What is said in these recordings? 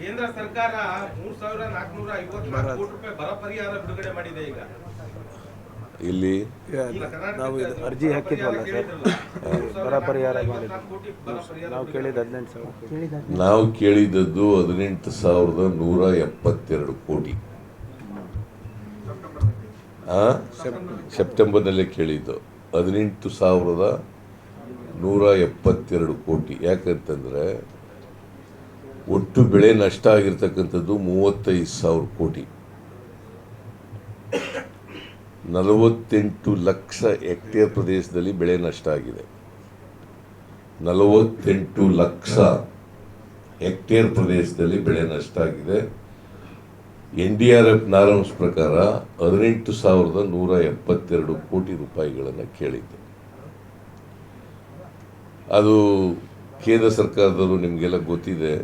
ಕೇಂದ್ರ ಸರ್ಕಾರ ಮೂರ್ ಸಾವಿರ ನಾಲ್ಕನೂರ ಐವತ್ನಾಲ್ಕು ಕೋಟಿ ರೂಪಾಯಿ ಬರ ಪರಿಹಾರ ಬಿಡುಗಡೆ ಮಾಡಿದೆ ಈಗ. ಇಲ್ಲಿ ನಾವು ಇದು ಅರ್ಜಿ ಹಾಕಿದ್ವಲ್ಲ ಸರ್? ಬರ ಪರಿಹಾರ ನಾವು ಕೇಳಿದ ಹದಿನೆಂಟು ಸಾವಿರ. ನಾವು ಕೇಳಿದದ್ದು ಹದಿನೆಂಟು ಸಾವಿರದ ನೂರ ಎಪ್ಪತ್ತೆರಡು ಕೋಟಿ. ಆ? ಸೆಪ್ಟೆಂಬರ್ನಲ್ಲೇ ಕೇಳಿದ್ದು. ಹದಿನೆಂಟು ಸಾವಿರದ ನೂರ ಎಪ್ಪತ್ತೆರಡು ಕೋಟಿ. ಯಾಕಂತಂದರೆ ಒಟ್ಟು ಬೆಳೆ ನಷ್ಟ ಆಗಿರ್ತಕ್ಕಂಥದ್ದು ಮೂವತ್ತೈದು ಸಾವಿರ ಕೋಟಿ. ನಲವತ್ತೆಂಟು ಲಕ್ಷ ಹೆಕ್ಟೇರ್ ಪ್ರದೇಶದಲ್ಲಿ ಬೆಳೆ ನಷ್ಟ ಆಗಿದೆ. ನಲವತ್ತೆಂಟು ಲಕ್ಷ ಹೆಕ್ಟೇರ್ ಪ್ರದೇಶದಲ್ಲಿ ಬೆಳೆ ನಷ್ಟ ಆಗಿದೆ. N D R F norms ಪ್ರಕಾರ ಹದಿನೆಂಟು ಸಾವಿರದ ನೂರ ಎಪ್ಪತ್ತೆರಡು ಕೋಟಿ ರೂಪಾಯಿಗಳನ್ನು ಕೇಳಿದ್ದೆ. ಅದು ಕೇಂದ್ರ ಸರ್ಕಾರದವರು ನಿಮಗೆಲ್ಲ ಗೊತ್ತಿದೆ.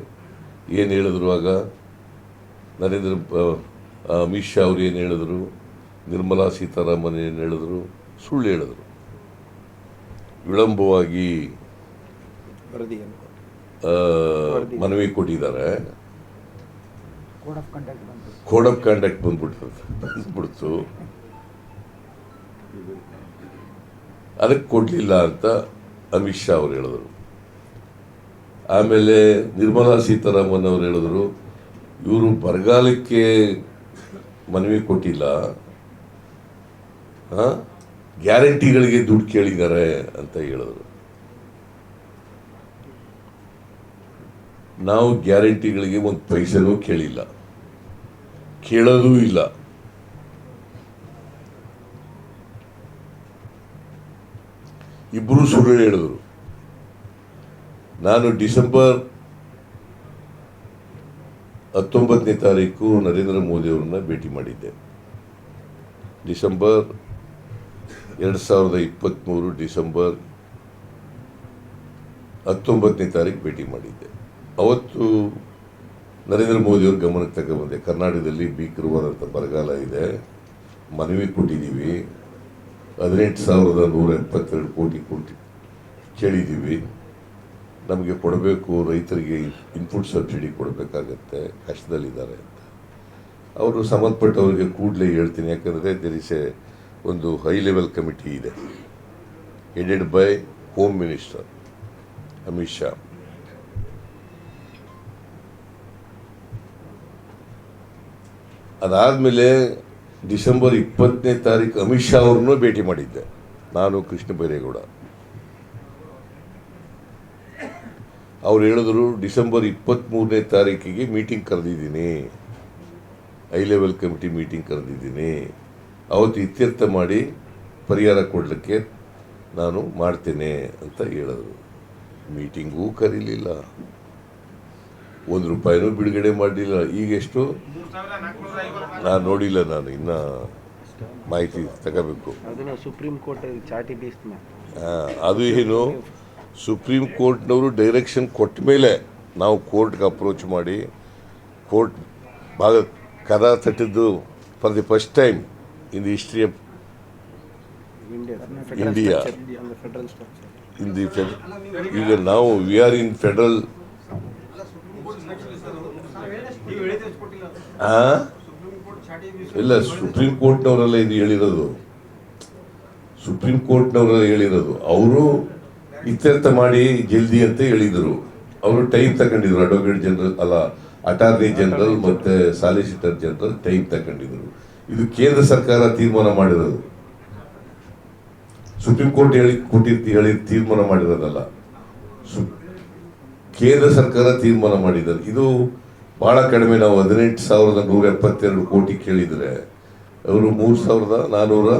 ಏನು ಹೇಳಿದ್ರು ಆಗ? ನರೇಂದ್ರ ಅಮಿತ್ ಶಾ ಅವರು ಏನು ಹೇಳಿದ್ರು? ನಿರ್ಮಲಾ ಸೀತಾರಾಮನ್ ಏನು ಹೇಳಿದ್ರು? ಸುಳ್ಳು ಹೇಳಿದ್ರು. ವಿಳಂಬವಾಗಿ ಮನವಿ ಕೊಟ್ಟಿದ್ದಾರೆ. ಕೋಡ್ ಆಫ್ ಕಂಡಕ್ಟ್ ಬಂದ್ಬಿಟ್ಟು ಬಂದ್ಬಿಡ್ತು. ಅದಕ್ಕೆ ಕೊಡಲಿಲ್ಲ ಅಂತ ಅಮಿತ್ ಶಾ ಅವರು ಹೇಳಿದ್ರು. ಆಮೇಲೆ ನಿರ್ಮಲಾ ಸೀತಾರಾಮನ್ ಅವರು ಹೇಳಿದ್ರು, ಇವರು ಬರಗಾಲಕ್ಕೆ ಮನವಿ ಕೊಟ್ಟಿಲ್ಲ. ಗ್ಯಾರಂಟಿಗಳಿಗೆ ದುಡ್ಡು ಕೇಳಿದ್ದಾರೆ, ಅಂತ ಹೇಳಿದ್ರು. ನಾವು ಗ್ಯಾರಂಟಿಗಳಿಗೆ ಒಂದು ಪೈಸೆನೂ ಕೇಳಿಲ್ಲ. ಕೇಳೋದೂ ಇಲ್ಲ. ಇಬ್ಬರು ಸುಳ್ಳು ಹೇಳಿದ್ರು. ನಾನು ಡಿಸೆಂಬರ್ ಹತ್ತೊಂಬತ್ತನೇ ತಾರೀಕು ನರೇಂದ್ರ ಮೋದಿ ಅವರನ್ನ ಭೇಟಿ ಮಾಡಿದ್ದೆ. ಡಿಸೆಂಬರ್ ಎರಡು ಸಾವಿರದ ಇಪ್ಪತ್ತ್ಮೂರು ಡಿಸೆಂಬರ್ ಹತ್ತೊಂಬತ್ತನೇ ತಾರೀಕು ಭೇಟಿ ಮಾಡಿದ್ದೆ. ಅವತ್ತು ನರೇಂದ್ರ ಮೋದಿ ಅವ್ರ ಗಮನಕ್ಕೆ ತಗೊಂಡ್ಬಂದೆ ಕರ್ನಾಟಕದಲ್ಲಿ ಭೀಕರವಾದಂಥ ಬರಗಾಲ ಇದೆ. ಮನವಿ ಕೊಟ್ಟಿದ್ದೀವಿ. ಹದಿನೆಂಟು ಸಾವಿರದ ನೂರ ಎಪ್ಪತ್ತೆರಡು ಕೋಟಿ ಕೋಟಿ ಕೇಳಿದ್ದೀವಿ. ನಮಗೆ ಕೊಡಬೇಕು, ರೈತರಿಗೆ ಇನ್ಪುಟ್ ಸಬ್ಸಿಡಿ ಕೊಡಬೇಕಾಗತ್ತೆ, ಕಷ್ಟದಲ್ಲಿದ್ದಾರೆ ಅಂತ. ಅವರು ಸಂಬಂಧಪಟ್ಟವರಿಗೆ ಕೂಡಲೇ ಹೇಳ್ತೀನಿ, ಯಾಕಂದರೆ ದೇರ್ ಇಸ್ ಎ ಒಂದು ಹೈ ಲೆವೆಲ್ ಕಮಿಟಿ ಇದೆ. Headed by home minister Amit Shah ಅದಾದಮೇಲೆ ಡಿಸೆಂಬರ್ ಇಪ್ಪತ್ತನೇ ತಾರೀಕು ಅಮಿತ್ ಶಾ ಅವ್ರನ್ನೂ ಭೇಟಿ ಮಾಡಿದ್ದೆ. ನಾನು ಕೃಷ್ಣ ಬೈರೇಗೌಡ. ಅವ್ರು ಹೇಳಿದ್ರು ಡಿಸೆಂಬರ್ ಇಪ್ಪತ್ತ್ಮೂರನೇ ತಾರೀಕಿಗೆ ಮೀಟಿಂಗ್ ಕರೆದಿದ್ದೀನಿ. ಹೈ ಲೆವೆಲ್ ಕಮಿಟಿ ಮೀಟಿಂಗ್ ಕರೆದಿದ್ದೀನಿ. ಅವತ್ತು ಇತ್ಯರ್ಥ ಮಾಡಿ ಪರಿಹಾರ ಕೊಡಲಿಕ್ಕೆ ನಾನು ಮಾಡ್ತೇನೆ ಅಂತ ಹೇಳಿದ್ರು. ಮೀಟಿಂಗೂ ಕರೀಲಿಲ್ಲ. ಒಂದು ರೂಪಾಯಿನೂ ಬಿಡುಗಡೆ ಮಾಡಲಿಲ್ಲ. ಈಗೆಷ್ಟು ನಾನು ನೋಡಿಲ್ಲ ನಾನು ಇನ್ನ ಮಾಹಿತಿ ತಗೋಬೇಕು. ಅದು ಏನು? ಸುಪ್ರೀಂ ಕೋರ್ಟ್ನವರು ಡೈರೆಕ್ಷನ್ ಕೊಟ್ಟ ಮೇಲೆ ನಾವು ಕೋರ್ಟ್ಗೆ ಅಪ್ರೋಚ್ ಮಾಡಿ ಕೋರ್ಟ್ ಭಾಗ ಕದ ತಟ್ಟಿದ್ದು for the first time in the history of India in the ಈಗ ನಾವು ವಿ ಆರ್ ಇನ್ ಫೆಡರಲ್ ಇಲ್ಲ ಸುಪ್ರೀಂ ಕೋರ್ಟ್ನವರೆಲ್ಲ ಇದು ಹೇಳಿರೋದು. ಸುಪ್ರೀಂ ಕೋರ್ಟ್ನವರೆಲ್ಲ ಹೇಳಿರೋದು. ಅವರು ಇತ್ಯರ್ಥ ಮಾಡಿ ಜಲ್ದಿ ಅಂತ ಹೇಳಿದರು. ಅವರು ಟೈಮ್ ತಗೊಂಡಿದ್ರು ಅಡ್ವೊಕೇಟ್ ಜನರಲ್ ಅಲ್ಲ ಅಟಾರ್ನಿ ಜನರಲ್ ಮತ್ತೆ ಸಾಲಿಸಿಟರ್ ಜನರಲ್ ಟೈಮ್ ತಗೊಂಡಿದ್ರು. ಇದು ಕೇಂದ್ರ ಸರ್ಕಾರ ತೀರ್ಮಾನ ಮಾಡಿರೋದು. ಸುಪ್ರೀಂ ಕೋರ್ಟ್ ಹೇಳಿ ಕೊಟ್ಟಿರ್ತಿ, ಹೇಳಿ ತೀರ್ಮಾನ ಮಾಡಿರೋದಲ್ಲ. ಕೇಂದ್ರ ಸರ್ಕಾರ ತೀರ್ಮಾನ ಮಾಡಿದ್ದಾರೆ ಇದು ಬಹಳ ಕಡಿಮೆ. ನಾವು ಹದಿನೆಂಟು ಸಾವಿರದ ನೂರ ಎಪ್ಪತ್ತೆರಡು ಕೋಟಿ ಕೇಳಿದರೆ, ಅವರು ಮೂರು ಸಾವಿರದ ನಾನ್ನೂರ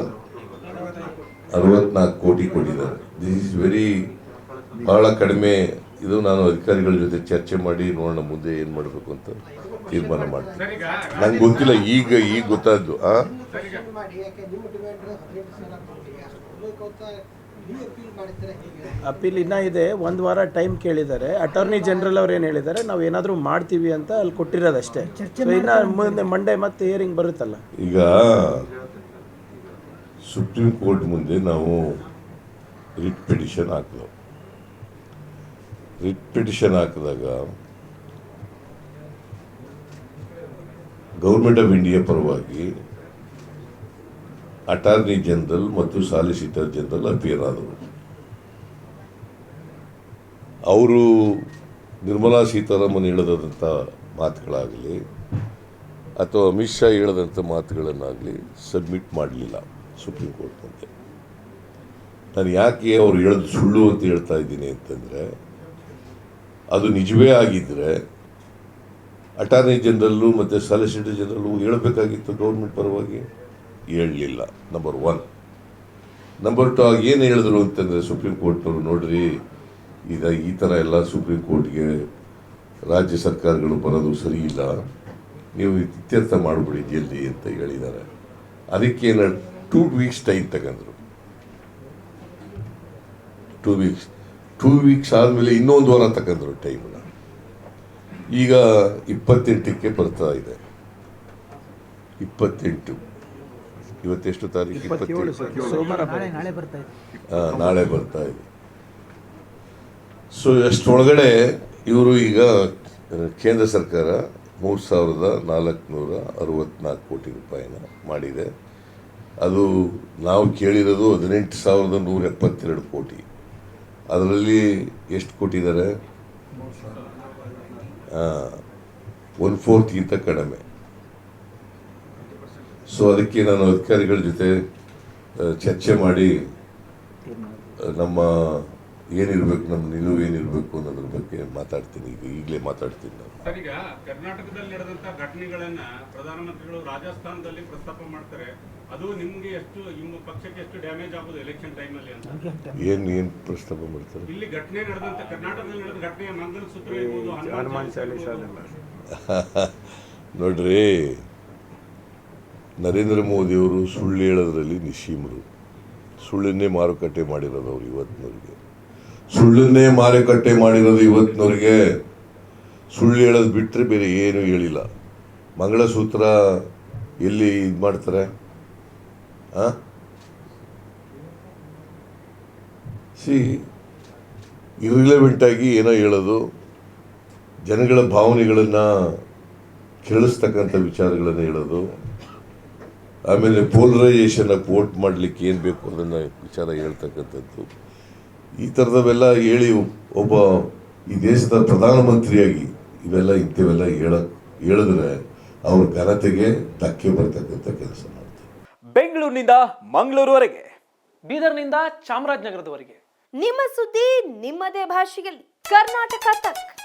ಅರವತ್ನಾಲ್ಕು ಕೋಟಿ ಕೊಟ್ಟಿದ್ದಾರೆ. ದಿಸ್ ಇಸ್ ವೆರಿ ಬಹಳ ಕಡಿಮೆ ಇದು ನಾನು ಅಧಿಕಾರಿಗಳ ಜೊತೆ ಚರ್ಚೆ ಮಾಡಿ ನೋಡೋಣ ಮುಂದೆ ಏನು ಮಾಡಬೇಕು ಅಂತ ತೀರ್ಮಾನ ಮಾಡ್ತೀನಿ. ನಂಗೆ ಗೊತ್ತಿಲ್ಲ ಈಗ ಈಗ ಗೊತ್ತಾದ್ದು ಆ? ಅಪೀಲ್ ಇನ್ನ ಇದೆ ಒಂದು ವಾರ ಟೈಮ್ ಕೇಳಿದ್ದಾರೆ. ಅಟಾರ್ನಿ ಜನರಲ್ ಅವ್ರು ಏನು ಹೇಳಿದ್ದಾರೆ ನಾವು ಏನಾದರೂ ಮಾಡ್ತೀವಿ ಅಂತ ಅಲ್ಲಿ ಕೊಟ್ಟಿರೋದಷ್ಟೇ. ಇನ್ನು ಮುಂದೆ ಮಂಡೇ ಮತ್ತೆ ಹಿಯರಿಂಗ್ ಬರುತ್ತಲ್ಲ. ಈಗ ಸುಪ್ರೀಂ ಕೋರ್ಟ್ ಮುಂದೆ ನಾವು ರಿಟ್ ಪಿಟಿಷನ್ ಹಾಕಿದ್ರು. ರಿಟ್ ಪಿಟಿಷನ್ ಹಾಕಿದಾಗ ಗೌರ್ಮೆಂಟ್ ಆಫ್ ಇಂಡಿಯಾ ಪರವಾಗಿ ಅಟಾರ್ನಿ ಜನರಲ್ ಮತ್ತು ಸಾಲಿಸಿಟರ್ ಜನರಲ್ ಅಪಿಯರ್ ಆದರು ಅವರು ನಿರ್ಮಲಾ ಸೀತಾರಾಮನ್ ಹೇಳದಂಥ ಮಾತುಗಳಾಗಲಿ ಅಥವಾ ಅಮಿತ್ ಶಾ ಹೇಳದಂಥ ಮಾತುಗಳನ್ನಾಗಲಿ ಸಬ್ಮಿಟ್ ಮಾಡಲಿಲ್ಲ ಸುಪ್ರೀಂ ಕೋರ್ಟ್ ಮುಂದೆ ನಾನು ಯಾಕೆ ಅವ್ರು ಹೇಳೋದು ಸುಳ್ಳು ಅಂತ ಹೇಳ್ತಾ ಇದ್ದೀನಿ ಅಂತಂದರೆ, ಅದು ನಿಜವೇ ಆಗಿದ್ದರೆ ಅಟಾರ್ನಿ ಜನರಲ್ಲು ಮತ್ತು ಸಾಲಿಸಿಟರ್ ಜನರಲ್ಲು ಹೇಳಬೇಕಾಗಿತ್ತು ಗೌರ್ಮೆಂಟ್ ಪರವಾಗಿ? ಹೇಳಲಿಲ್ಲ. ನಂಬರ್ ಒನ್ ನಂಬರ್ ಟು ಆಗ ಏನು ಹೇಳಿದ್ರು ಅಂತಂದರೆ ಸುಪ್ರೀಂ ಕೋರ್ಟ್ನವರು ನೋಡ್ರಿ ಇದು ಈ ಥರ ಎಲ್ಲ ಸುಪ್ರೀಂ ಕೋರ್ಟ್ಗೆ ರಾಜ್ಯ ಸರ್ಕಾರಗಳು ಬರೋದು ಸರಿ ಇಲ್ಲ. ನೀವು ಇತ್ಯರ್ಥ ಮಾಡಿಬಿಡಿ ಜಲ್ದಿ ಅಂತ ಹೇಳಿದ್ದಾರೆ. ಅದಕ್ಕೆ ಟೂ ವೀಕ್ಸ್ ಟೈಮ್ ತಗೊಂಡ್ರು. ಟೂ ವೀಕ್ಸ್ ಟೂ ವೀಕ್ಸ್ ಆದಮೇಲೆ ಇನ್ನೊಂದು ವಾರ ತಗೊಂಡ್ರು ಟೈಮನ್ನ ಈಗ ಇಪ್ಪತ್ತೆಂಟಕ್ಕೆ ಬರ್ತಾ ಇದೆ. ಇಪ್ಪತ್ತೆಂಟು. ಇವತ್ತೆಷ್ಟು ತಾರೀಕು ಇಪ್ಪತ್ತೇಳು ನಾಳೆ ಬರ್ತಾ ಇದೆ. ಸೊ ಅಷ್ಟರೊಳಗಡೆ ಇವರು ಈಗ ಕೇಂದ್ರ ಸರ್ಕಾರ ಮೂರು ಸಾವಿರದ ನಾಲ್ಕುನೂರ ಅರವತ್ನಾಲ್ಕು ಕೋಟಿ ರೂಪಾಯಿನ ಮಾಡಿದೆ. ಅದು ನಾವು ಕೇಳಿರೋದು ಹದಿನೆಂಟು ಸಾವಿರದ ನೂರ ಎಪ್ಪತ್ತೆರಡು ಕೋಟಿ. ಅದರಲ್ಲಿ ಎಷ್ಟು ಕೊಟ್ಟಿದ್ದಾರೆ? ಒನ್ ಫೋರ್ತ್ಗಿಂತ ಕಡಿಮೆ. ಸೊ ಅದಕ್ಕೆ ನಾನು ಅಧಿಕಾರಿಗಳ ಜೊತೆ ಚರ್ಚೆ ಮಾಡಿ ನಮ್ಮ ಏನಿರಬೇಕು ನಮ್ಮ ನಿಲುವು ಏನಿರಬೇಕು ಅನ್ನೋದ್ರ ಬಗ್ಗೆ ಮಾತಾಡ್ತೀನಿ. ಈಗ ಈಗಲೇ ಮಾತಾಡ್ತೀನಿ ನಾನು. ಸರ್ ಈಗ ಕರ್ನಾಟಕದಲ್ಲಿ ನಡೆದಂತ ಘಟನೆಗಳನ್ನ ಪ್ರಧಾನಮಂತ್ರಿಗಳು ರಾಜಸ್ಥಾನದಲ್ಲಿ ಪ್ರಸ್ತಾಪ ಮಾಡ್ತಾರೆ. ಅದು ನಿಮ್ಗೆ ಎಷ್ಟು ನಿಮ್ಮ ಪಕ್ಷಕ್ಕೆ ಎಷ್ಟು ಡ್ಯಾಮೇಜ್ ಆಗೋದು ಎಲೆಕ್ಷನ್ ಟೈಮಲ್ಲಿ ಅಂತ? ಏನು ಏನ್ ಪ್ರಸ್ತಾಪ ಮಾಡ್ತಾರೆ? ಇಲ್ಲಿ ಘಟನೆ ನಡೆದಂತ ಕರ್ನಾಟಕದಲ್ಲಿ ನಡೆದ ಘಟನೆಯ ಮಂಗಲ ಸೂತ್ರ ಇರ್ಬೋದು ಹನುಮಾನ್ ಚಾಲೀಸ. ನೋಡ್ರಿ ನರೇಂದ್ರ ಮೋದಿಯವರು ಸುಳ್ಳು ಹೇಳೋದ್ರಲ್ಲಿ ನಿಶೀಮರು ಸುಳ್ಳನ್ನೇ ಮಾರುಕಟ್ಟೆ ಮಾಡಿರೋದು ಅವ್ರು ಇವತ್ತಿನವ್ರಿಗೆ. ಸುಳ್ಳನ್ನೇ ಮಾರುಕಟ್ಟೆ ಮಾಡಿರೋದು ಇವತ್ತಿನವ್ರಿಗೆ. ಸುಳ್ಳು ಹೇಳೋದು ಬಿಟ್ಟರೆ ಬೇರೆ ಏನೂ ಹೇಳಿಲ್ಲ. ಮಂಗಳಸೂತ್ರ ಎಲ್ಲಿ ಇದು ಮಾಡ್ತಾರೆ? ಸಿ ಇರ್ರಿಲೆವೆಂಟ್ ಆಗಿ ಏನೋ ಹೇಳೋದು. ಜನಗಳ ಭಾವನೆಗಳನ್ನು ಕೇಳಿಸ್ತಕ್ಕಂಥ ವಿಚಾರಗಳನ್ನು ಹೇಳೋದು. ಆಮೇಲೆ ಪೋಲರೈಸೇಷನ್ ವೋಟ್ ಮಾಡಲಿಕ್ಕೆ ಏನು ಬೇಕು ಅದನ್ನು ವಿಚಾರ ಹೇಳ್ತಕ್ಕಂಥದ್ದು. ಈ ಥರದವೆಲ್ಲ ಹೇಳಿ ಒಬ್ಬ ಈ ದೇಶದ ಪ್ರಧಾನಮಂತ್ರಿಯಾಗಿ ಇವೆಲ್ಲ ಇಂಥವೆಲ್ಲ ಹೇಳ ಹೇಳಿದ್ರೆ ಅವ್ರ ಘನತೆಗೆ ಧಕ್ಕೆ ಬರ್ತಕ್ಕಂಥ ಕೆಲಸ ಮಾಡ್ತಾರೆ. ಬೆಂಗಳೂರಿನಿಂದ ಮಂಗಳೂರುವರೆಗೆ ಬೀದರ್ನಿಂದ ಚಾಮರಾಜನಗರದವರೆಗೆ. ನಿಮ್ಮ ಸುದ್ದಿ ನಿಮ್ಮದೇ ಭಾಷೆಯಲ್ಲಿ. ಕರ್ನಾಟಕ ತಕ್.